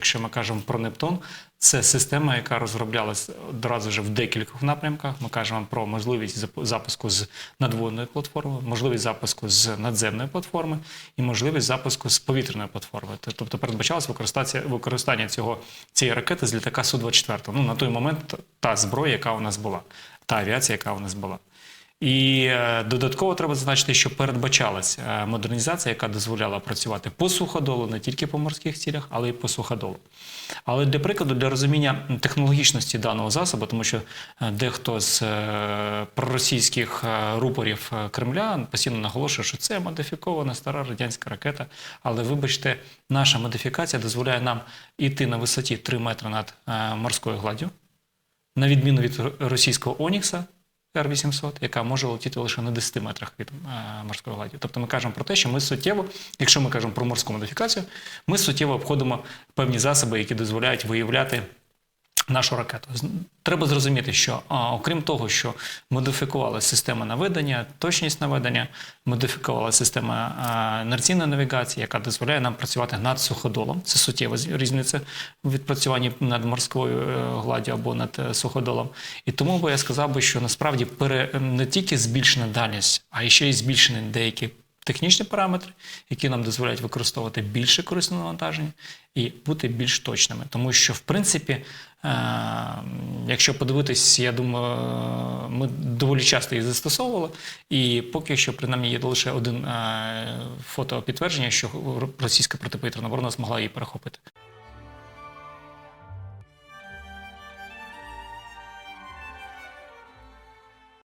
Якщо ми кажемо про Нептун, це система, яка розроблялась одразу ж в декількох напрямках. Ми кажемо про можливість зап- запуску з надводної платформи, можливість запуску з надземної платформи і можливість запуску з повітряної платформи. Тобто передбачалось використання цього цієї ракети з літака Су-24. Ну на той момент та зброя, яка у нас була, та авіація, яка у нас була. І е, додатково треба зазначити, що передбачалась е, модернізація, яка дозволяла працювати по суходолу, не тільки по морських цілях, але й по суходолу. Але для прикладу, для розуміння технологічності даного засобу, тому що е, дехто з проросійських рупорів Кремля постійно наголошує, що це модифікована стара радянська ракета. Але вибачте, наша модифікація дозволяє нам іти на висоті 3 метри над морською гладдю, на відміну від російського Онікса Р-800, яка може летіти лише на 10 метрах від е, морської гладі. Тобто ми кажемо про те, що ми суттєво, якщо ми кажемо про морську модифікацію, ми суттєво обходимо певні засоби, які дозволяють виявляти нашу ракету. Треба зрозуміти, що окрім того, що модифікувала система наведення, точність наведення, модифікувала система а, інерційної навігації, яка дозволяє нам працювати над суходолом. Це суттєва різниця в відпрацюванні над морською е, гладдю або над е, суходолом. І тому би я сказав би, що насправді пере, не тільки збільшена дальність, а ще й збільшені деякі технічні параметри, які нам дозволяють використовувати більше корисного навантаження і бути більш точними. Тому що, в принципі, е, якщо подивитись, я думаю, ми доволі часто її застосовували, і поки що, принаймні, є лише один е, фото підтвердження, що російська протиповітряна оборона змогла її перехопити.